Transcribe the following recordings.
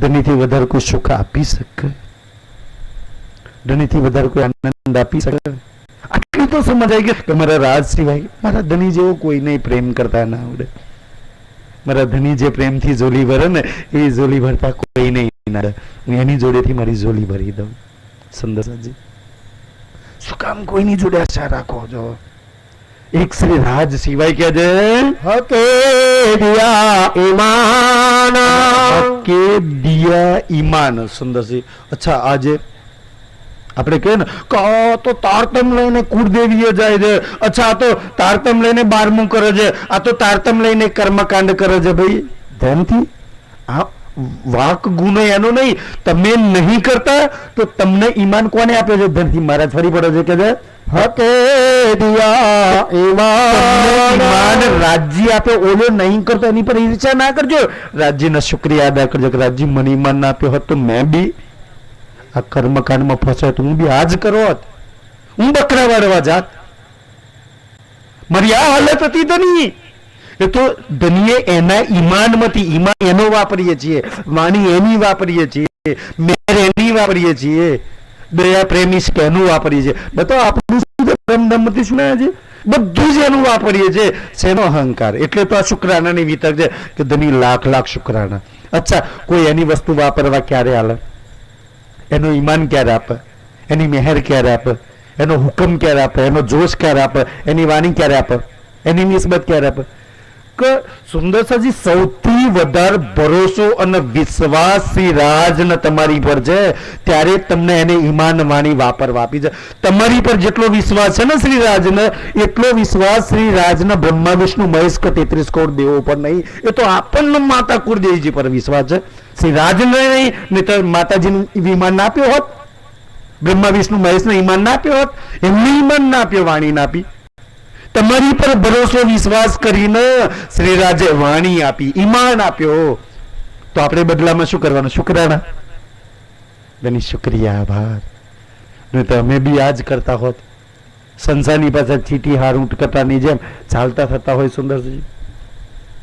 ધનીથી વધારે કોઈ સુખ આપી શકે? ધનીથી વધારે કોઈ આનંદ આપી શકે? આટલું તો સમજ કે મારા રાજ સિવાય મારા ધની જેવો કોઈને પ્રેમ કરતા ના આવડે. મારા ધની જે પ્રેમથી ઝોલી ભરે ને, એ ઝોલી ભરતા કોઈ નહીં ના એની જોડેથી મારી ઝોલી ભરી દઉં. સુંદરજી શું કામ કોઈની જોડે આશા રાખો છો? એક શ્રી રાજ સિવાય કે છે હકે દિયા ઈમાન. હકે દિયા ઈમાન. સુંદરસિંહ અચ્છા આજે આપણે કહે ને કે તો તારતમ લઈને કુળદેવીએ જાય છે. અચ્છા આ તો તારતમ લઈને બારમું કરે છે. આ તો તારતમ લઈને કર્મકાંડ કરે છે ભાઈ. ધ્યાનથી? આ વાક ગુનો એનો નહીં. તમે નહીં કરતા તો તમને ઈમાન કોને આપે છે? ધનથી મહારાજ ફરી પડે છે કે છે હકે દિયા ઈમાન ઓલો નહીં કરતો એની પર ઈર્ષા ના કરજો રાજ્યના શુક્રિયા અદા કરજો કે રાજ્ય મને ઈમાન ના આપ્યો હોત મેં બી આ કર્મકાંડમાં ફસાય તો હું બી આજ કરો હું બકરા વાળવા જાત મારી હાલત હતી ધની એ તો ધનીએ એના ઈમાનમાંથી ઈમાન એનો વાપરીએ છીએ વાણી એની વાપરીએ છીએ મેર એની વાપરીએ છીએ દયા પ્રેમી સ્કેનું વાપરીએ છીએ બતાવો આપણું છે શું છે? બધું જ એનું વાપરીએ છીએ. શેનો અહંકાર? એટલે તો આ શુક્રાણાની વિતક છે કે ધની લાખ લાખ શુક્રાણા અચ્છા, કોઈ એની વસ્તુ વાપરવા ક્યારે હાલે એનું ઈમાન ક્યારે આપે? એની મહેર ક્યારે આપે? એનો હુકમ ક્યારે આપે? એનો જોશ ક્યારે આપે? એની વાણી ક્યારે આપે? એની નિસ્બત ક્યારે આપે? કે, સુંદરસાજી સૌથી વધારે ભરોસો અને વિશ્વાસ શ્રી રાજને તમારી પર છે, ત્યારે તમને એને ઈમાન વાણી વાપરવા આપી છે. તમારી પર જેટલો વિશ્વાસ છે ને શ્રી રાજને, એટલો વિશ્વાસ શ્રી રાજના બ્રહ્મા, વિષ્ણુ, મહેશ કે તેત્રીસ કરોડ દેવો પર નહીં. એ તો આપણને માતા કુળદેવીજી પર વિશ્વાસ છે. શ્રી રાજને નહીં નહીં તો માતાજીનું વિમાન આપ્યો હોત. બ્રહ્મા, વિષ્ણુ, મહેશને ઈમાન ના આપ્યો હોત. એમને ઈમાન ના આપ્યો વાણી ના આપી. તમારી પર ભરોસો, વિશ્વાસ કરીને શ્રી રાજે વાણી આપી, ઈમાન આપ્યો. તો આપણે બદલામાં શું કરવાનું? શુક્રાણા. તેની શુક્રિયા, આભાર. નહીં તો અમે બી આજ કરતા હોત. સંસારની પાસે ચીટી હાર, ઊંટ કરતાની જેમ ચાલતા થતા હોય સુંદરજી.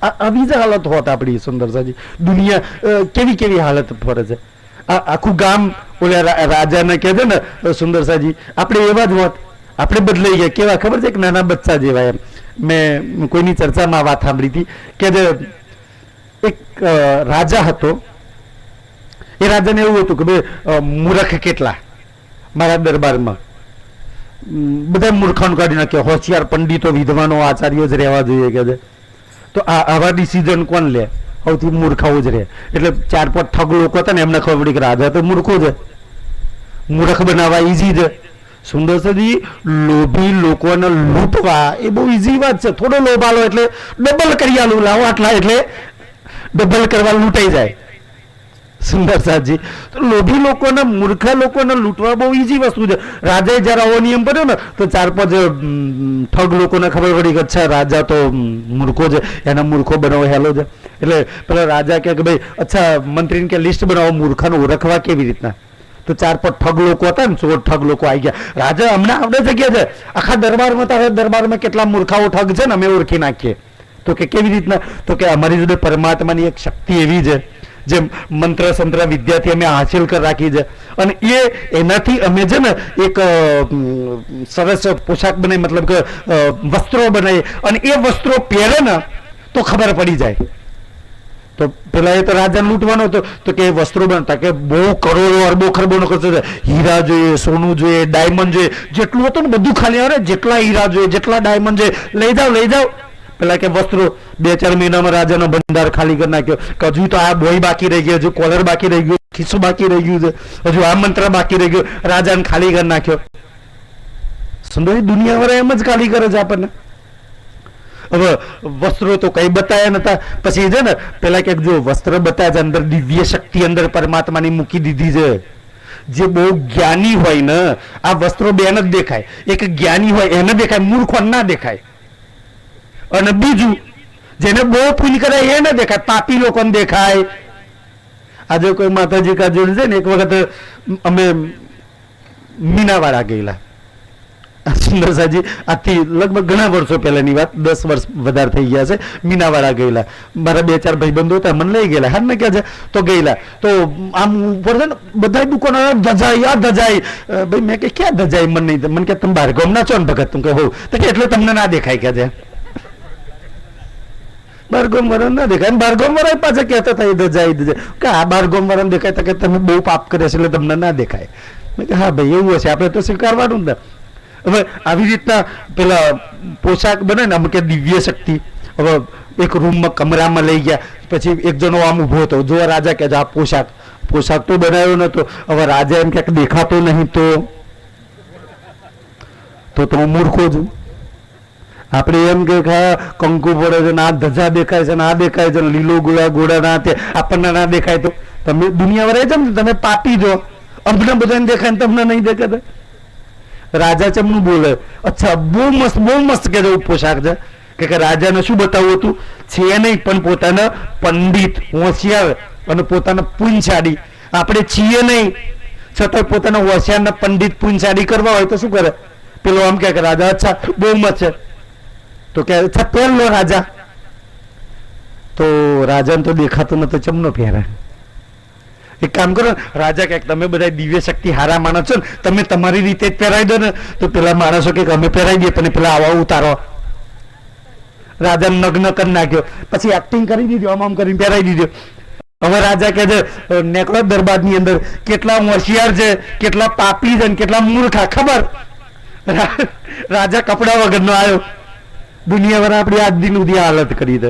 આવી જ હાલત હોત આપણી સુંદરસાજી. દુનિયા કેવી કેવી હાલત ફરે છે? આ આખું ગામ ઓલા રાજાને કહે છે ને સુંદરસાજી, આપણે એવા જ હોત. આપણે બદલાઈ ગયા. કેવા? ખબર છે? કે નાના બચ્ચા જેવા એમ. મેં કોઈની ચર્ચામાં વાત સાંભળી હતી કે જે એક રાજા હતો. એ રાજાને એવું હતું કે ભાઈ મૂરખ કેટલા મારા દરબારમાં. બધા મૂર્ખાનું કાઢી નાખ્યા. હોશિયાર પંડિતો, વિદ્વાનો, આચાર્યો જ રહેવા જોઈએ કે તો આ આવા ડિસિઝન કોણ લે? સૌથી મૂર્ખાઓ જ રહે. એટલે ચાર પાંચ ઠગ લોકો હતા ને, એમને ખબર પડી કે રાજા તો મૂર્ખો છે મૂર્ખ બનાવવા ઈઝી છે સુંદર સદી, લોભી લોકોને લૂંટવા, એ બહુ ઇઝી વાત છે. થોડો લોભ આલો એટલે ડબલ કરી આલું. લાવો આટલા એટલે ડબલ કરવા લૂંટાઈ જાય. સુંદર તો લોભી લોકોને, મૂર્ખ લોકોને લૂંટવા બહુ ઈઝી વસ્તુ છે. રાજાએ જ્યારે આવો નિયમ કર્યો ને, તો ચાર પાંચ ઠગ લોકોને ખબર પડી કે, અચ્છા, રાજા તો મૂર્ખો છે. એના મૂર્ખો બનાવો, હેલો છે. એટલે પેલા રાજા કહે કે, ભાઈ, અચ્છા, મંત્રીને કે લિસ્ટ બનાવો, મૂર્ખાને ઓળખવા કેવી રીતના? તો ચાર પાંચ ઠગ લોકો હતા ને સોળ ઠગ લોકો આવી ગયા. રાજા હમણાં આવડે કે છે. આખા દરબારમાં તારે દરબારમાં કેટલા મૂર્ખાઓ ઠગ છે ને અમે ઓળખી નાખીએ. તો કે કેવી રીતના? તો કે અમારી જોડે પરમાત્માની એક શક્તિ એવી છે, જે મંત્ર સંત્ર વિદ્યાથી અમે હાસિલ કરી રાખી છે. અને એ એનાથી અમે છે ને એક સરસ પોશાક બનાવી, મતલબ કે વસ્ત્રો બનાવી. અને એ વસ્ત્રો પહેરે ને તો ખબર પડી જાય. તો પેલા એ તો રાજા લૂંટવાનો હતો. તો કે વસ્ત્રો બનતા, કે બહુ કરોડો અરબો ખરબોનો ખર્ચો હીરા જોઈએ, સોનું જોઈએ, ડાયમંડ જોઈએ. જેટલું હતું ને બધું ખાલી આવે, જેટલા હીરા જોઈએ, જેટલા ડાયમંડ જોઈએ. લઈ જાઓ લઈ જાઓ. પેલા કે વસ્ત્રો, બે ચાર મહિનામાં રાજાનો ભંડાર ખાલી કરી નાખ્યો. કે હજુ તો આ બોય બાકી રહી ગયો, હજુ કોલર બાકી રહી ગયું, ખિસ્સું બાકી રહી ગયું છે. હજુ આ મંત્ર બાકી રહી ગયો. રાજાને ખાલી કરી નાખ્યો. સુંદરી દુનિયાવાળા એમ જ ખાલી કરે છે આપણને. હવે વસ્ત્રો તો કઈ બતાયા નતા. પછી છે ને, પેલા ક્યાંક જો વસ્ત્ર બતાવ્યા છે, અંદર દિવ્ય શક્તિ અંદર પરમાત્માની મૂકી દીધી છે. જે બહુ જ્ઞાની હોય ને, આ વસ્ત્રો બેન જ દેખાય. એક જ્ઞાની હોય, એને દેખાય, મૂર્ખો ના દેખાય. અને બીજું, જેને બહુ ફૂલ કરે એ ન દેખાય. પાપી લોકોને દેખાય. આજે કોઈ માતાજી કા જોડે છે ને, એક વખત અમે મીનાવાડા ગયેલા. આ સુંદરસાજી આજથી લગભગ ઘણા વર્ષો પહેલાની વાત, દસ વર્ષ વધારે થઈ ગયા છે મીનાવાળા ગયેલા. મારા બે ચાર ભાઈબંધો હતા, મને લઈ ગયેલા. હા ને ક્યાં છે? તો ગયેલા. તો આમ ઉપર છે ને બધા દુકાનો ધજાઈ આ ધજાઈ ભાઈ મેં કે ક્યાં ધજાઈ મને નહીં મને કે, તમે બહાર ગામના છો ને, ભગત? તું કે હો. તો કે, એટલે તમને ના દેખાય કે છે? બારગોમ વરણ ના દેખાય. બારગોમ વરણ પાછા કહેતા હતા, એ ધજાઈ ધજાઈ કે આ બારગોમ વરણ દેખાય. તો કે, તમે બહુ પાપ કરે છે, એટલે તમને ના દેખાય. મેં કે હા, ભાઈ, એવું હશે. આપણે તો સ્વીકારવાનું જ હવે આવી રીતના પેલા પોશાક બને ને આમ કે દિવ્ય શક્તિ. હવે એક રૂમમાં કમરામાં લઈ ગયા, પછી એક જણો આમ ઊભો હતો. જો રાજા કે આ પોશાક પોશાક તો બનાવ્યો નતો હવે રાજા એમ ક્યાંક દેખાતો નહીં તો. તો તમે મૂર્ખો છું. આપણે એમ કે કંકુ પડે છે ને આ ધજા દેખાય છે ને દેખાય છે ને લીલો ગોળા ગોળા ના તે આપણને ના દેખાય તો. તમે દુનિયા વરાય છે ને તમે પાપી જો. અમને બધાને દેખાય તમને નહીં દેખાતા રાજા ચમનું બોલે? અચ્છા, બહુ મસ્ત બહુ મસ્ત કે જેવું પોશાક છે. કે રાજાને શું બતાવવું હતું? છે નહીં, પણ પોતાના પંડિત હોશિયાર અને પોતાના પૂંછાડી. આપણે છીએ નહીં. છતાં પોતાના હોશિયાર પંડિત પૂંછાડી કરવા હોય તો શું કરે? પેલો આમ કે, રાજા, અચ્છા, બહુ મસ્ત છે. તો કે અચ્છા પહેરલો રાજા. તો રાજાને તો દેખાતો નતો ચમનો પહેરે એક કામ કરો, રાજા કે તમે બધા દિવ્ય શક્તિ હારા માણસ છો ને, તમે તમારી રીતે જ પહેરાવી દો ને, તો પેલા માણસો કે અમે પહેરાવી દઈએ, પણ પેલા આવા ઉતારો. રાજા નગ્ન કરી નાખ્યો. પછી એક્ટિંગ કરી દીધી, આમ આમ કરીને પહેરાવી દીધો. હવે રાજા કે છે નેકળો દરબારની અંદર. કેટલા હોશિયાર છે, કેટલા પાપી છે ને, કેટલા મૂર્ખા, ખબર? રાજા કપડા વગરનો આવ્યો. દુનિયાભર આપણી આજ દિન સુધી હાલત કરી દે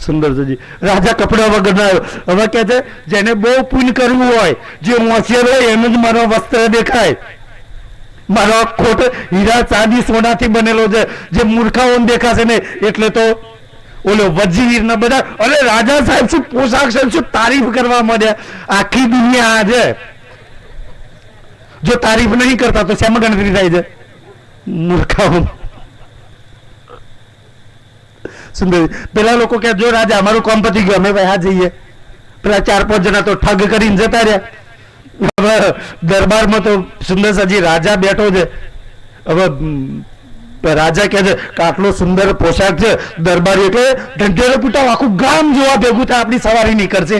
સુંદર સજી રાજા કપડા વગર આવ્યો હવે કે છે, જેને બહુ પુન કરવું હોય, જે હોશિયાર હોય, એનું જ મારો વસ્ત્ર દેખાય. મારો ખોટ હીરા ચાંદી સોનાથી બનેલો છે, જે મૂર્ખાઓને દેખાશે ને એટલે તો ઓલો વજીર ને બધા, અરે રાજા સાહેબ, શું પોશાક સાહેબ શું તારીફ કરવા માંડ્યા? આખી દુનિયા આ છે. જો તારીફ નહીં કરતા, તો શેમાં ગણતરી થાય છે? મૂર્ખાઓ સુંદર. પેલા લોકો કે, જો રાજા, અમારું કામ પતી ગયું, અમે ભાઈ હા જઈએ. પેલા ચાર પાંચ જણા તો ઠગ કરીને જતા રહ્યા. હવે દરબારમાં તો સુંદર સાજી રાજા બેઠો છે. હવે રાજા કહે છે કે, આટલો સુંદર પોશાક છે, દરબારી એટલે ઢંઢેરો પૂટાવ આખું ગામ જોવા ભેગું થાય, આપણી સવારી નીકળશે.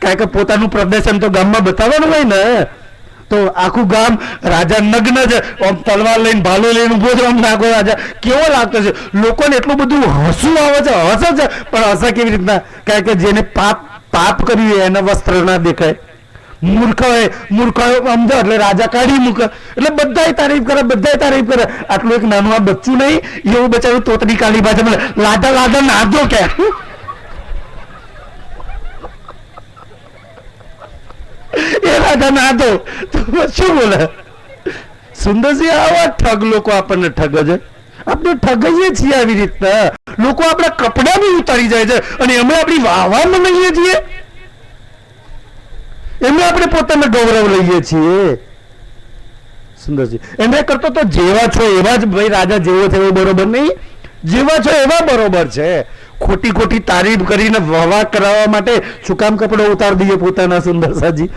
કારણ કે પોતાનું પ્રદર્શન તો ગામમાં બતાવવાનું હોય ને. તો આખું ગામ રાજા નગ્ન છે આમ તલવાર લઈને ભાલો લઈને ઊભો છે આમ નાખો રાજા. કેવો લાગતો છે? લોકોને એટલું બધું હસવું આવે છે, હસે છે, પણ હસે કેવી રીતના? કારણ કે જેને પાપ પાપ કર્યું હોય એના વસ્ત્ર ના દેખાય. મૂર્ખ હોય મૂર્ખ હોય સમજો એટલે રાજા કાઢી મૂકે. એટલે બધાય તારીફ કરે, બધાય તારીફ કરે. આટલું એક નાનું આ બચ્ચું નહીં, એવું બચાવ્યું તોતરી કાલી ભાષામાં. લાદા લાદા નાદો કે. એ ધના તો શું બોલે? સુંદરજી આવા ઠગ લોકો આપણને ઠગ છે. આપણે ઠગાઈએ છીએ આવી રીતના. લોકો આપણા કપડા બી ઉતારી જાય છે અને અમે આપણી વાહવા મનાઈએ છીએ. એમને આપણે પોતાને ગૌરવ લઈએ છીએ. સુંદરજી એમને કરતો તો જેવા છો એવા જ ભાઈ રાજા જેવો છે એવો બરોબર નહીં? જેવા છો એવા બરોબર છે. ખોટી ખોટી તારીફ કરીને વહવા કરાવવા માટે સુકામ કપડો ઉતાર દઈએ પોતાના સુંદરસાજી?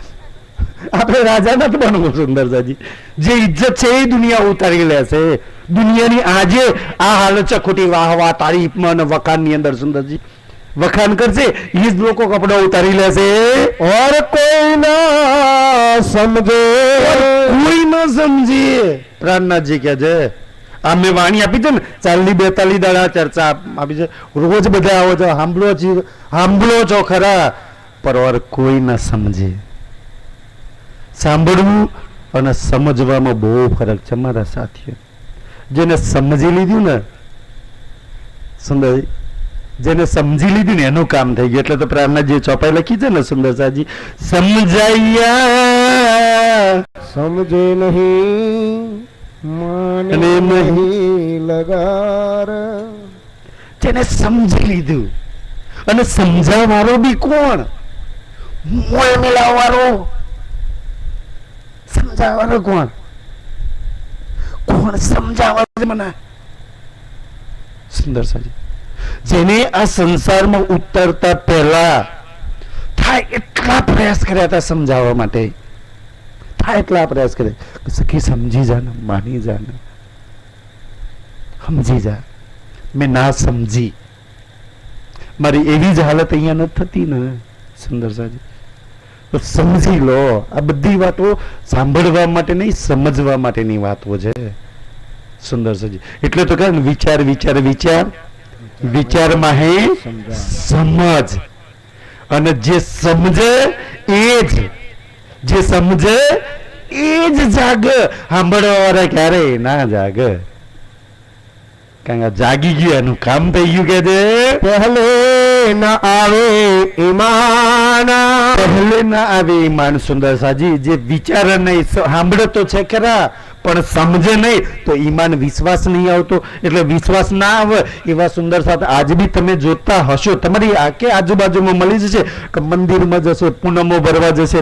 આપણે રાજા નથી બનવું સુંદરસાજી. જે ઇજ્જત છે એ દુનિયા ઉતારી લેશે દુનિયાની આજે આ હાલત છે ખોટી વાહ વાહ તારીફમાં અને વખાણની અંદર સુંદરજી. વખાણ કરશે એ જ લોકો કપડા ઉતારી લેશે ઓર કોઈ ના સમજે. કોઈ ના સમજીએ પ્રાણનાથજી કહે છે હા મેં વાણી આપી છે ને, ચાલની બેતાલી દાડા ચર્ચા આપી છે. રોજ બધા આવો છો, સાંભળો જી સાંભળો છો ખરા. પરવાર કોઈ ના સમજે. સાંભળવું અને સમજવામાં બહુ ફરક છે મારા સાથીઓ. જેને સમજી લીધું ને, સુંદર, જેને સમજી લીધું ને એનું કામ થઈ ગયું. એટલે તો પ્રાર્થના જે ચોપાઈ લખી છે ને સુંદર સાજી, સમજાયા. સમજે નહીં. જેને સમજી લીધું અને સમજાવવાળો બી કોણ? મોય મિલાવવાળો સમજાવવાળો કોણ? કોણ સમજાવવા મને? સુંદર સાજી. જેને આ સંસારમાં ઉતરતા પહેલા થાય એટલા પ્રયાસ કર્યા હતા સમજાવવા માટે. થાય એટલા પ્રયાસ કર્યા. સખી समझी जाना, मानी जाना। સમજી જા મેં ના સમજી મારી એવી જ હાલત અહીંયા ન થતી ને સુંદર સાજી તો સમજી લો આ બધી વાતો સાંભળવા માટે નહીં સમજવા માટેની વાતો છે સુંદર સાજી એટલે તો કહે વિચાર વિચાર વિચાર વિચારમાં હે સમજ અને જે સમજે એ જ જે સમજે એ જ જાગ. સાંભળવા વાળા ક્યારેય ના જાગ. કારણ કે જાગી ગયું એનું કામ થઈ ગયું કે છે? પહેલે ના આવે ઈમાન. પહેલે ના આવે ઈમાન સુંદર સાજી જે વિચાર નહીં સાંભળે તો છે ખરા પણ સમજે નહીં તો ઈમાન વિશ્વાસ નહીં આવતો. એટલે વિશ્વાસ ના આવે એવા સુંદર સાથે આજ બી તમે જોતા હશો. તમારી આખે આજુબાજુમાં મળી જશે કે મંદિરમાં જશે પૂનમો ભરવા જશે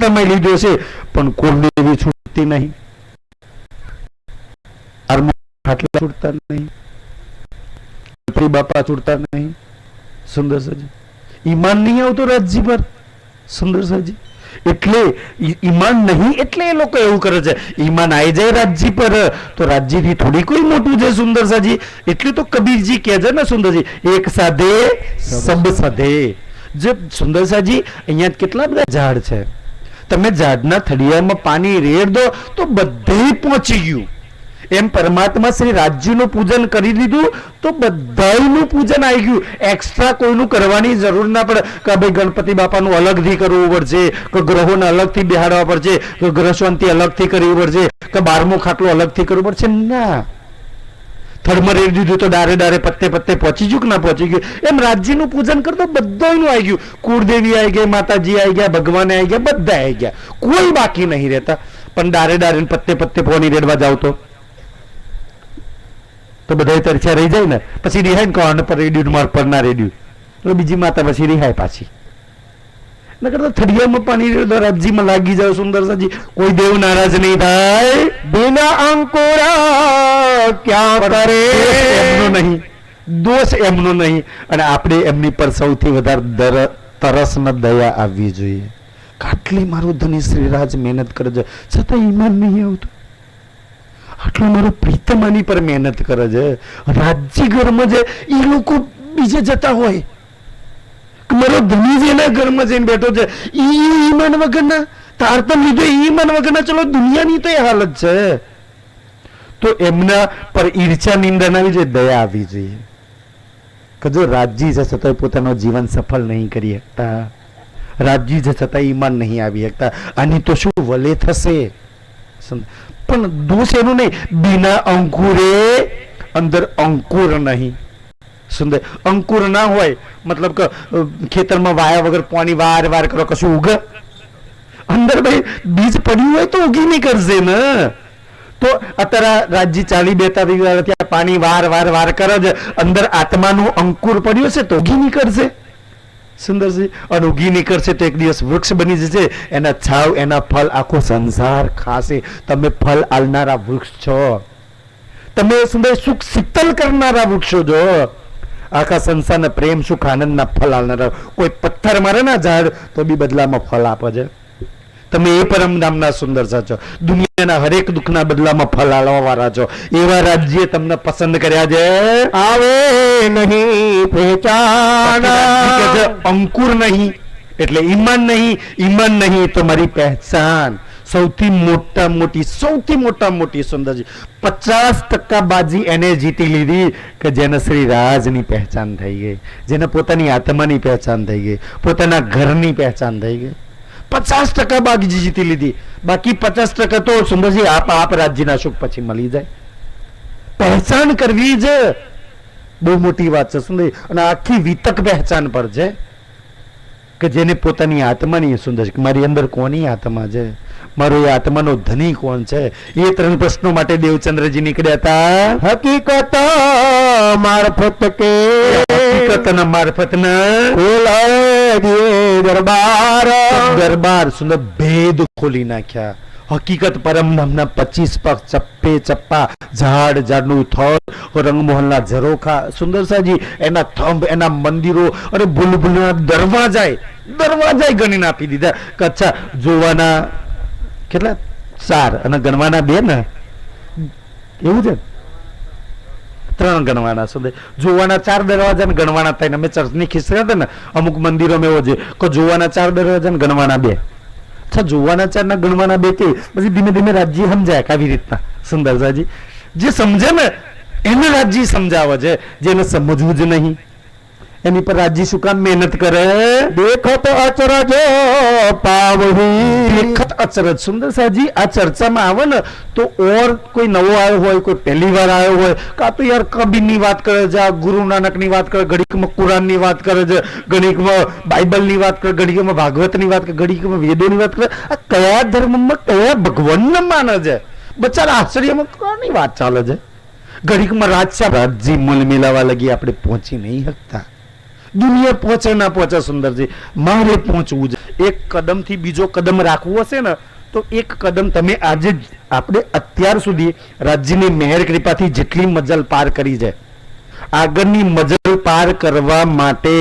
તમે લીધો છે પણ કોઈને એવી છૂટતી નહીં. ખાટલા છૂટતા નહીં. ફરી બાપા છૂટતા નહીં. સુંદર સજી ઈમાન નહીં આવતો રાજજી પર. સુંદર સજી એટલે ઈમાન નહીં એટલે એ લોકો એવું કરે છે ઈમાન આવી જાય રાજજી પર. તો રાજજીથી થોડી કોઈ મોટું છે સુંદર સાજી એટલે તો કબીરજી કહે છે ને સુંદરજી એક સાધે સબ સાધે. જે સુંદર સાજી અહીંયા કેટલા બધા ઝાડ છે? તમે ઝાડના થડિયામાં પાણી રેડ દો તો બધે પહોંચી ગયું. એમ પરમાત્મા શ્રી રાજ્યનું પૂજન કરી દીધું તો બધાયનું પૂજન આવી ગયું. એક્સ્ટ્રા કોઈનું કરવાની જરૂર ના પડે કે ભાઈ ગણપતિ બાપાનું અલગથી કરવું પડશે, કે ગ્રહોને અલગથી બેહાડવા પડશે, કે ગ્રહ શાંતિ અલગથી કરવી પડશે, કે બારમું ખાટલું અલગથી કરવું પડશે. ના. થર્મર રેડી દીધું તો ડારે ડારે પત્તે પત્તે પહોંચી ગયું કે ના પહોંચી ગયું? એમ રાજ્યનું પૂજન કરતો બધાયનું આવી ગયું. કુળદેવી આવી ગઈ માતાજી આવી ગયા, ભગવાન આવી ગયા, બધા આવી ગયા. કોઈ બાકી નહીં રહેતા. પણ ડારે ડારે પત્તે પત્તે પોની રેડવા જાવ તો. તો બધા તરછા રહી જાય ને? પછી રિહાય ને કહો પર રેડ્યું માર પર ના રેડ્યું. તો બીજી માતા પછી રિહાય પાછી. નકર તો થડિયામાં પાણી રેડો, રાજ્યમાં લાગી જાવ સુંદર સાજી. કોઈ દેવ નારાજ નહીં થાય. બિના અંકુર ક્યાં કરે એમનો નહીં દોષ એમનો નહીં અને આપણે એમની પર સૌથી વધારે દર તરસ ને દયા આવવી જોઈએ આટલી મારું ધની શ્રીરાજ મહેનત કરે છે છતાં ઈમાન નહીં આવતું આટલો મારો પ્રીતમ આની પર મહેનત કરે છે રાજ્ય ઘરમાં જે એ લોકો બીજે જતા હોય મારો ધની જેના ઘરમાં જઈને બેઠો છે ઈ ઈમાન વગરના તાર તો લીધો ઈમાન વગરના ચલો દુનિયાની તો એ હાલત છે તો એમના પર ઈર્ષા નિંદા ના આવી જોઈએ દયા આવી જોઈએ. કે જો રાજજી છે છતાં પોતાનું જીવન સફળ નહીં કરી શકતા, રાજજી છે છતાં ઈમાન નહીં આવી શકતા આની તો શું વલે થશે? પણ દોષ એનું નહીં. બિના અંકુરે અંદર અંકુર નહીં. સુંદર, અંકુર ના હોય, મતલબ કે ખેતરમાં વાયા વગર પાણી વાર વાર કરો, કશું ઉગે? અંદર ભાઈ બીજ પડ્યું હોય તો ઉગી નહીં કરશે ને. તો અત્યારે રાજ્ય ચાલી બેતા વીઘા ત્યાં પાણી વાર વાર વાર કરે જ અંદર આત્માનું અંકુર પડ્યું છે તો ઘી નીકળશે. સુંદરજી, અને ઉગી નીકળશે તો એક દિવસ વૃક્ષ બની જશે. એના છાવ, એના ફળ, આખો સંસાર ખાશે. તમે ફળ આલનારા વૃક્ષ છો. તમે સુંદર સુખ શીતલ કરનારા વૃક્ષો છો. આખા સંસારના પ્રેમ, સુખ, આનંદના ફળ આલનારા. કોઈ પથ્થર મારે ના ઝાડ, તો બી બદલામાં ફળ આપે છે. તમે એ પરમ નામના સુંદર છો દુનિયાના હરેક દુઃખના બદલામાં ફલ આલવા વાળા છો. એવા રાજ્ય તમને પસંદ કર્યા છે? આવે નહીં પહેચાન. અંકુર નહીં એટલે ઈમાન નહીં. ઈમાન નહીં તમારી પહેચાન. સૌથી મોટા મોટી સૌથી મોટા મોટી સુંદરજી. પચાસ ટકા બાજી એને જીતી લીધી કે જેને શ્રી રાજની પહેચાન થઈ ગઈ. જેને પોતાની આત્માની પહેચાન થઈ ગઈ. પોતાના ઘરની પહેચાન થઈ ગઈ. પચાસ ટકા બાજી જીતી લીધી. બાકી પચાસ ટકા તો સુંદરજી આપ આપ રાજ્યના સુખ પછી મળી જાય. પહેચાન કરવી જ બહુ મોટી વાત છે સુંદર અને આખી વિતક પહેચાન પર છે કે જેને પોતાની આત્માની સુંદર છે મારી અંદર કોની આત્મા છે? મારો એ આત્માનો ધની કોણ છે? એ ત્રણ પ્રશ્નો માટે દેવચંદ્રજી નીકળ્યા હતા. હકીકત મારફત કે હકીકતના મારફતના ના દરબાર. દરબાર સુંદર ભેદ ખોલી નાખ્યા. હકીકત પરમ નામના પચીસ પગ ચપ્પે ચપ્પા, ઝાડ, ઝાડનું થળ રંગમોહનના ઝરોખા. સુંદરસાજી એના થંભ, એના મંદિરો અને ભૂલભૂલના દરવાજાએ દરવાજાએ ગણીને આપી દીધા. કચ્છા જોવાના કેટલા? ચાર અને ગણવાના બે ને? એવું છે? ત્રણ ગણવાના છે. જોવાના ચાર દરવાજા ને ગણવાના થાય અમે ચર્ચની ખીસરી હતા ને અમુક મંદિરોમાં એવો છે કે જોવાના ચાર દરવાજા ને ગણવાના બે. અચ્છા જોવાના ચાર ના ગણવાના બે કે પછી ધીમે ધીમે રાજ્ય સમજાય આવી રીતના. સુંદરસાજી જે સમજે ને એને રાજ્ય સમજાવે છે જેને સમજવું જ નહીં. એની પર રાજ્ય શું કામ મહેનત કરે? દેખો તો અચરજો પાવહી. અચરજ સુંદર સાજી, આ ચર્ચામાં આવે ને, તો ઓર કોઈ નવો આવ્યો હોય, કોઈ પહેલી વાર આવ્યો હોય, કાં તો યાર કબીરની વાત કરે છે, આ ગુરુ નાનકની વાત કરે, ઘડીકમાં કુરાનની વાત કરે છે, ઘડીકમાં બાઇબલની વાત કરે, ઘડીકમાં ભાગવતની વાત કરે, ઘડીકમાં વેદોની વાત કરે, આ કયા ધર્મમાં, કયા ભગવાનને માને છે? બચારા આશ્ચર્યમાં કોની વાત ચાલે છે? ઘડીકમાં રાજશા રાજજી મૂલ મિલાવા લગી આપણે પહોંચી નહીં શકતા. દુનિયા પહોંચે ના પહોંચે, સુંદરજી. મારે પહોંચવું છે. એક કદમથી બીજો કદમ રાખવું હશે ને, તો એક કદમ તમે આજે આપણે અત્યાર સુધી રાજ્યની મહેર કૃપાથી જેટલી મજલ પાર કરી છે, આગળની મજલ પાર કરવા માટે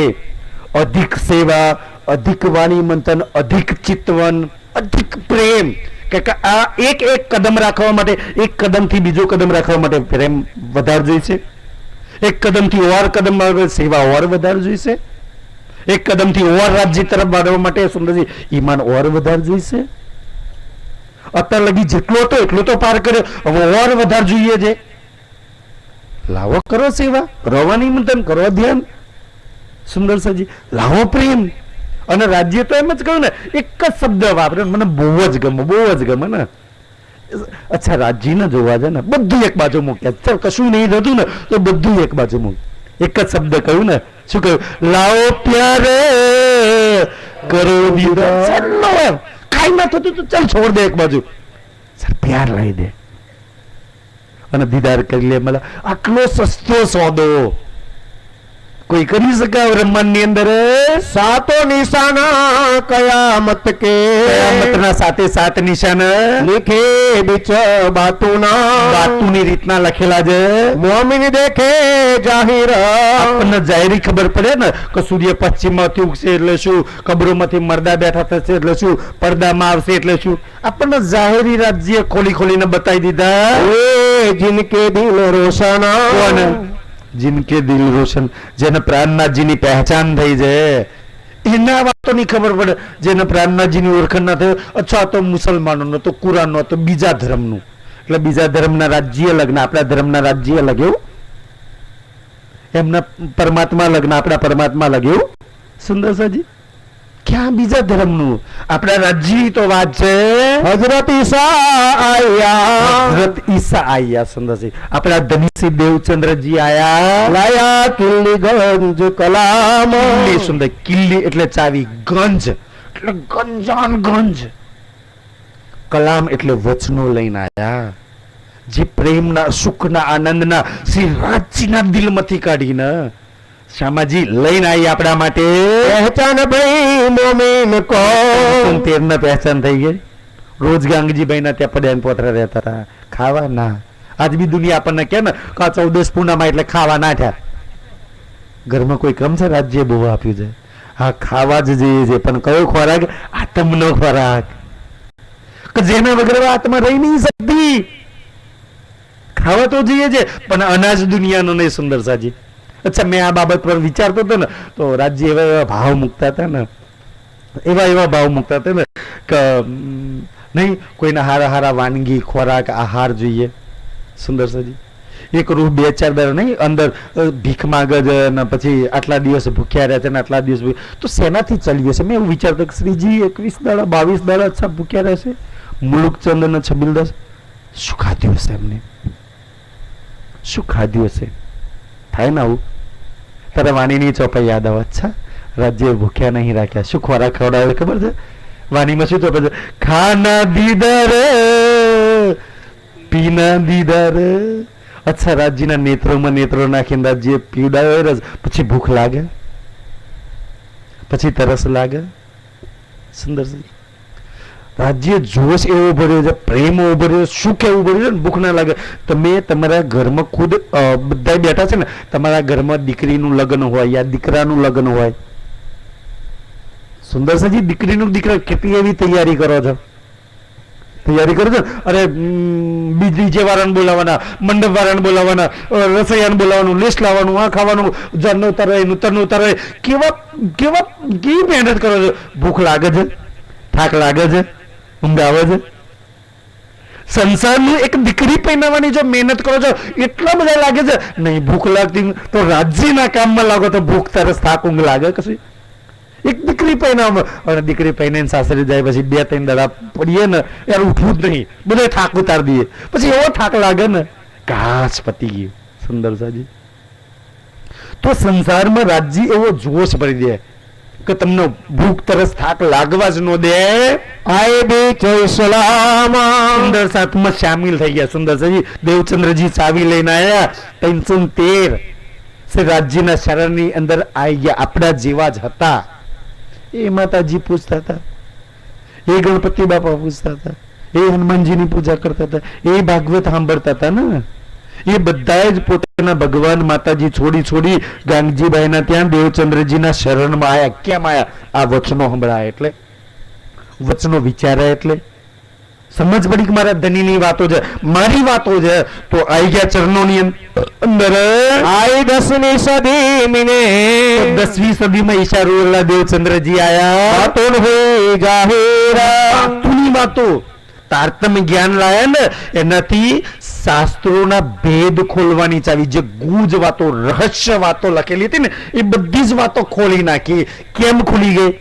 અધિક સેવા, અધિક વાણી મંથન, અધિક ચિતવન અધિક પ્રેમ, કે આ એક એક કદમ રાખવા માટે, એક કદમથી બીજો કદમ રાખવા માટે પ્રેમ વધારે જોઈશે એક કદમથી ઓર કદમ સેવા ઓર વધારે જોઈશે? એક કદમથી ઓર રાજ્ય તરફ વાળવા માટે સુંદરજી, ઈમાન ઓર વધારે જોઈશે? અત્યાર લગી જેટલો હતો, એટલો તો પાર કર્યો. હવે ઓર વધારે જોઈએ છે. લાવો કરો સેવા રવાની મંથન કરો ધ્યાન. સુંદર સરજી, લાવો પ્રેમ. અને રાજ્ય તો એમ જ કહ્યું ને, એક જ શબ્દ વાપરે મને બહુ જ ગમે, બહુ જ ગમે ને. અચ્છા રાજ્ય જોવા છે ને, બધું એક બાજુ મૂક્યા. ચાલ, કશું નહીં થતું ને, તો બધું એક બાજુ મૂક એક જ શબ્દ કહ્યું ને, શું કહ્યું? લાવો પ્યારે, કરો એમ. કાંઈ ના થતું તો ચાલ, છોડ દે એક બાજુ. સર, પ્યાર લઈ દે. અને દીદાર કરી લે મને આટલો સસ્તો સોદો. કોઈ કરી શકે આ બ્રહ્માંડની અંદર? સાતો નિશાના કયામત કે? કયામતના સાથે સાત નિશાન. લીખે બીચ બાતુના. બાતુની રીતના લખેલા છે. મોમિન દેખે જાહેર. આપણને જાહેરી ખબર પડે ને કે સૂર્ય પશ્ચિમમાંથી ઉગશે એટલે શું? કબરોમાંથી મરદા બેઠા થશે એટલે શું? પડદામાં આવશે એટલે શું? આપણને જાહેરી રાજ્ય ખોલી ખોલીને બતાવી દીધા. એ જિનકે દિલ રોશના. કોણ? જિનકે દિલ રોશન જેને પ્રાણનાથજીની પહેચાન થઈ જાય એના વાતોની ખબર પડે જેને પ્રાણનાથજીની ઓળખાણ ના થયો અચ્છા તો મુસલમાનોનો તો કુરાનનો તો બીજા ધર્મનું એટલે બીજા ધર્મના રાજ્ય લગ્ન, આપણા ધર્મના રાજ્ય લગ્યું? એમના પરમાત્મા લગ્ન, આપણા પરમાત્મા લગ્યું? સુંદર સાજી? ક્યાં બીજા ધર્મનું? આપણા રાજ્યની તો વાત છે. હજરત ઈસા આયા. હજરત ઈસા આયા સુંદરજી આપણા ધનીસિંહ દેવચંદ્રજી આયા. લાયા કિલ્લી ગંજ કલામ. કિલ્લી સુંદર કિલ્લી એટલે ચાવી ગંજ. એટલે ગંજાન ગંજ. કલામ એટલે વચનો લઈને આયા. જે પ્રેમના સુખના આનંદના શ્રી રાજજીના દિલમાંથી કાઢીને શ્યામાજી લઈને આવી આપણા માટે. પહેચાન ભાઈ. મોમિન કો તેર પહેચાન થઈ ગઈ રોજ ગાંગજીભાઈ ના ત્યાં પડ્યા પોતરા રહેતા હતા. ખાવા ના આજ બી દુનિયા આપણને કે ને, કે ચૌદસ પૂનામાં એટલે ખાવા ના થયા ઘરમાં કોઈ કમ છે? રાજ્ય બહુ આપ્યું છે. હા, ખાવા જ જોઈએ છે. પણ કયો ખોરાક? આત્મનો ખોરાક. કે જેના વગર આત્મા રહી નહીં શકતી. ખાવા તો જોઈએ છે, પણ અનાજ દુનિયાનો નહીં સુંદર સાજી. અચ્છા, મેં આ બાબત પર વિચારતો હતો ને, તો રાજ્ય એવા ભાવ મૂકતા હતા ને એવા એવા ભાવ મૂકતા હતા ને કે નહીં, કોઈને હારા હારા વાનગી, ખોરાક, આહાર જોઈએ. સુંદર સાજી. એક રૂહ બે ચાર દર નહીં, અંદર ભીખ માગે ને પછી આટલા દિવસ ભૂખ્યા રહ્યા છે ને આટલા દિવસ તો શેનાથી ચલી હશે મેં એવું વિચારતો કે શ્રીજી, એકવીસ દાડા, બાવીસ દાડા અચ્છા ભૂખ્યા રહેશે મુલુકચંદ અને છબીલદાસ શું ખાધ્યું હશે એમને? શું ખાધ્યું હશે? થાય ને આવું? તારે વાણીની ચોપાઈ યાદ આવે? અચ્છા. રાજ્ય ભૂખ્યા નહીં રાખ્યા. શું ખોરાક ખવડાવે ખબર છે? વાણીમાં શું ચોપાઈ ખાના દીદાર પીના દીદાર અચ્છા, રાજ્યના નેત્રોમાં નેત્રો નાખીને રાજ્ય પીવડાવે રસ. પછી ભૂખ લાગે? પછી તરસ લાગે? સુંદર રાજ્ય જોશ એવો ભર્યો છે, પ્રેમ એવો ભર્યો શું કેવું ભર્યું છે ને ભૂખ ના લાગે. તમે તમારા ઘરમાં ખુદ બધા બેઠા છે ને, તમારા ઘરમાં દીકરીનું લગ્ન હોય યા દીકરાનું લગ્ન હોય સુંદરસાજી દીકરીનું દીકરા કેટલી એવી તૈયારી કરો છો? તૈયારી કરો છો? અરે બીજી વાળાને બોલાવવાના મંડપ વાળાને બોલાવવાના રસોઈયાને બોલાવવાનું લિસ્ટ લાવવાનું, આ ખાવાનું, જરનું ઉતારે નૂતરનું ઉતારે કેવા કેવા, કેવી મહેનત કરો છો? ભૂખ લાગે છે? થાક લાગે છે? ઊંઘ આવે છે? સંસારની એક દીકરી પહેરવાની જો મહેનત કરો છો, એટલા બધા લાગે છે? નહીં, ભૂખ લાગતી તો રાજ્યના કામમાં લાગો તો ભૂખ, તરસ, થાક, ઊંઘ લાગે કશું? એક દીકરી પહેરાવ અને દીકરી પહેરીને સાસરે જાય પછી બે ત્રણ દડા પડીએ ને યાર ઉઠવું જ નહીં. બધે થાક ઉતાર દઈએ. પછી એવો થાક લાગે ને ઘાસ પતી ગયું. સુંદર સાજી. તો સંસારમાં રાજ્ય એવો જોશ ભરી દે કે તમને ભૂખ તરસ થાક લાગવા જ ન દે. આય બે સલામા સુંદર સાથમાં સામેલ થઈ ગયા. સુંદર સાજી દેવચંદ્રજી ચાવી લઈને આવ્યા ત્રણસો તેર. શ્રી રાજ્યના શરણની અંદર આવી ગયા. આપણા જેવા જ હતા. એ માતાજી પૂછતા હતા. એ ગણપતિ બાપા પૂછતા હતા. એ હનુમાનજીની પૂજા કરતા હતા. એ ભાગવત સાંભળતા હતા ને. એ બધા જ પોતાના ભગવાન માતાજી છોડી છોડી ગાંગજીભાઈના ત્યાં દેવચંદ્રજીના શરણમાં આયા. કેમ આયા? આ વચનો સંભળાય એટલે? વચનો વિચારાય એટલે? સમજ પડી કે મારા ધનીની વાતો છે? મારી વાતો છે? તો આઈ ગયા ચરણોની અંદર. આઈ દસમી સદી મિને. દસમી સદીમાં ઈશારુલ્લા દેવચંદ્રજી આયા. વાતો હોય જાહેરા. વાતોની વાતો. તારતમ જ્ઞાન લાયા ને એનાથી શાસ્ત્રોના ભેદ ખોલવાની ચાવી. જે ગુજ વાતો રહસ્ય વાતો લખેલી હતી ને એ બધી જ વાતો ખોલી નાખી. કેમ ખુલી ગઈ?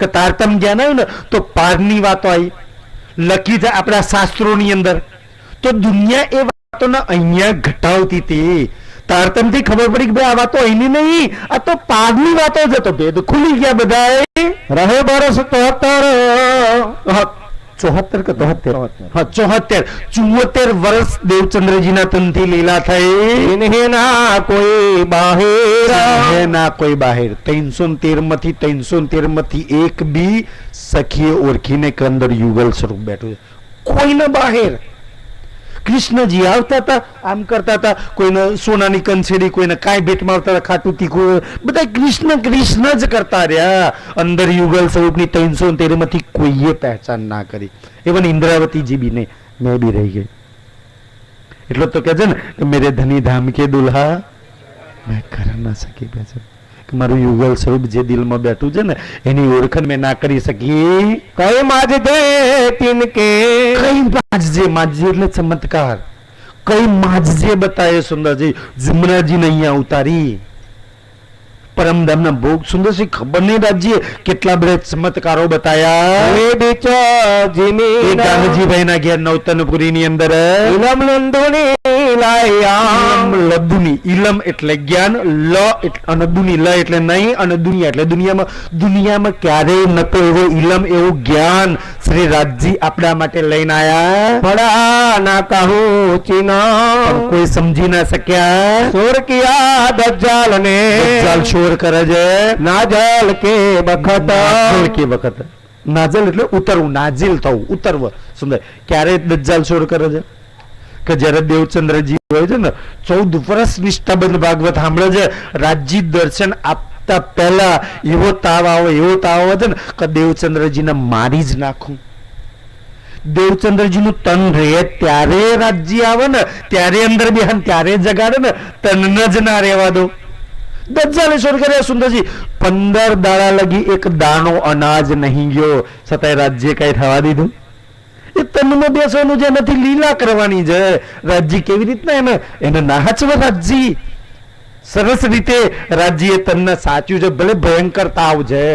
કે તારતમ જ્ઞાન આવ્યું ને તો પારની વાતો આવી લખી છે આપણા શાસ્ત્રોની અંદર. તો દુનિયા એ વાતોને અહીંયા ઘટાવતી હતી તારતમથી ખબર પડી કે ભાઈ આ વાતો અહીંની નહીં આ તો પારની વાતો છે. તો ભેદ ખુલી ગયા બધા રહે બરસ તોતર. ચોહત્તર કે તોહત્તર હા ચોહત્તર. ચુમ્મોતેર વર્ષ દેવચંદ્રજીના તનથી લીલા થઈ ના કોઈ બાહેરા. ના કોઈ બાહેર. ત્રણસો તેરમાંથી ત્રણસો તેરમાંથી એક બી સખીએ ઓળખીને કે અંદર યુગલ સ્વરૂપ બેઠું છે. કોઈને બહાર? કૃષ્ણજી આવતા હતા, આમ કરતા હતા, કોઈને સોનાની કંછેડી કોઈને કાંઈ ભેટ મારતા હતા, ખાટું તીખું બધા કૃષ્ણ કૃષ્ણ જ કરતા રહ્યા. અંદર યુગલ સ્વરૂપની ત્રણસો તેરમાંથી કોઈએ પહેચાન ના કરી. એવન ઇન્દ્રાવતીજી બી નહીં મેં બી રહી ગઈ. એટલો તો કે છે ને મેરે ધની ધામ કે દુલ્હા મેં કર ના શકી છે. કે મારું યુગલ સ્વરૂપ જે દિલમાં બેઠું છે ને એની ઓળખાણ મેં ના કરી શકી. કઈ માજ દે તિનકે? કઈ માજજે માજજે એટલે ચમત્કાર. કઈ માજજે બતાવે સુંદરજી જુમરાજીને અહીંયા ઉતારી. પરમધામના ભોગ સુંદરસિંહ ખબર નહીં રાજ્ય કેટલા બધા ચમત્કારો બતાયા. હવે ના ઘેર નવતનપુરી ની અંદર ઇલમ નંદુની ઇલમ એટલે જ્ઞાન લ અને દુની લ એટલે નહીં અને દુનિયા એટલે દુનિયામાં. દુનિયામાં ક્યારેય નતો એવો ઇલમ એવું જ્ઞાન. શ્રી રાજજી આપણા માટે લઈને આયા. ભડા ના કહું ચીના. કોઈ સમજી ના શક્યા. સુર કિયા દજ્જાલ ને દજ્જાલ શોર કરજે નાજલ કે બખત. નાજલ કે વખત નાજલ એટલે ઉતરવું નાજિલ થવું ઉતરવું. સુંદર. ક્યારે દજ્જાલ છોડ કરે છે? કે જ્યારે દેવચંદ્રજી હોય છે ને ચૌદ વર્ષ નિષ્ઠાબંધ ભાગવત સાંભળે છે રાજજી દર્શન આપતા પહેલા એવો તાવ આવે એવો તાવ આવે છે ને કે દેવચંદ્રજીને મારી જ નાખું. દેવચંદ્રજીનું તન રહે ત્યારે રાજ્ય આવે ને ત્યારે અંદર બેહન ત્યારે જગાડે ને તનને જ ના રહેવા દો. દજ્જાલેશ્વર કર્યા, સુંદરજી. પંદર દાડા લગી એક દાણો અનાજ નહીં ગયો. છતાંય રાજ્ય કઈ થવા દીધું? એ તનમાં બેસવાનું જે નથી, લીલા કરવાની છે રાજ્ય કેવી રીતના એને? એને નાહચવા રાજ્ય. સરસ રીતે રાજ્ય તનને સાચ્યું છે, ભલે ભયંકર તાવ છે.